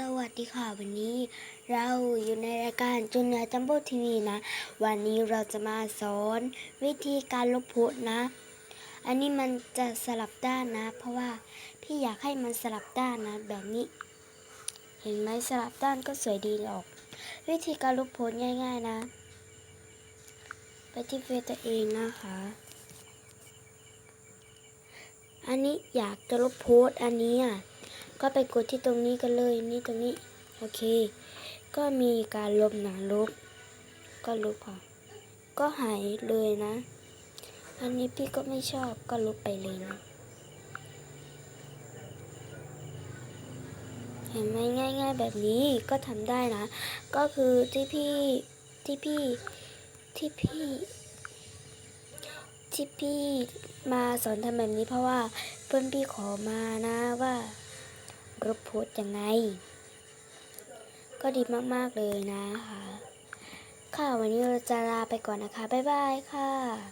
สวัสดีค่ะวันนี้เราอยู่ในรายการจุนยาจัมโบ้ทีวีนะ วันนี้เราจะมาสอนวิธีการลบโพสนะ อันนี้มันจะสลับด้านนะ เพราะว่าพี่อยากให้มันสลับด้านนะ แบบนี้ เห็นไหมสลับด้านก็สวยดีหรอก วิธีการลบโพสง่าย ๆนะ ไปที่เฟซตัวเองนะคะ อันนี้อยากจะลบโพสอันนี้อะ ก็ไปกดที่ตรงนี้กันเลยนี่ตรงนี้โอเค ก็มีการลบหนาลบ ก็ลบค่ะก็หายเลยนะ อันนี้พี่ก็ไม่ชอบก็ลบไปเลยนะ เห็นไหมง่ายๆแบบนี้ก็ทำได้นะ ก็คือที่พี่ที่พี่ที่พี่ที่พี่มาสอนทำแบบนี้เพราะว่าเพื่อนพี่ขอมานะว่า รบโพสยังไง ก็ดีมาก ๆ เลยนะคะ ค่ะวันนี้เราจะลาไปก่อนนะคะ บ๊ายบายค่ะ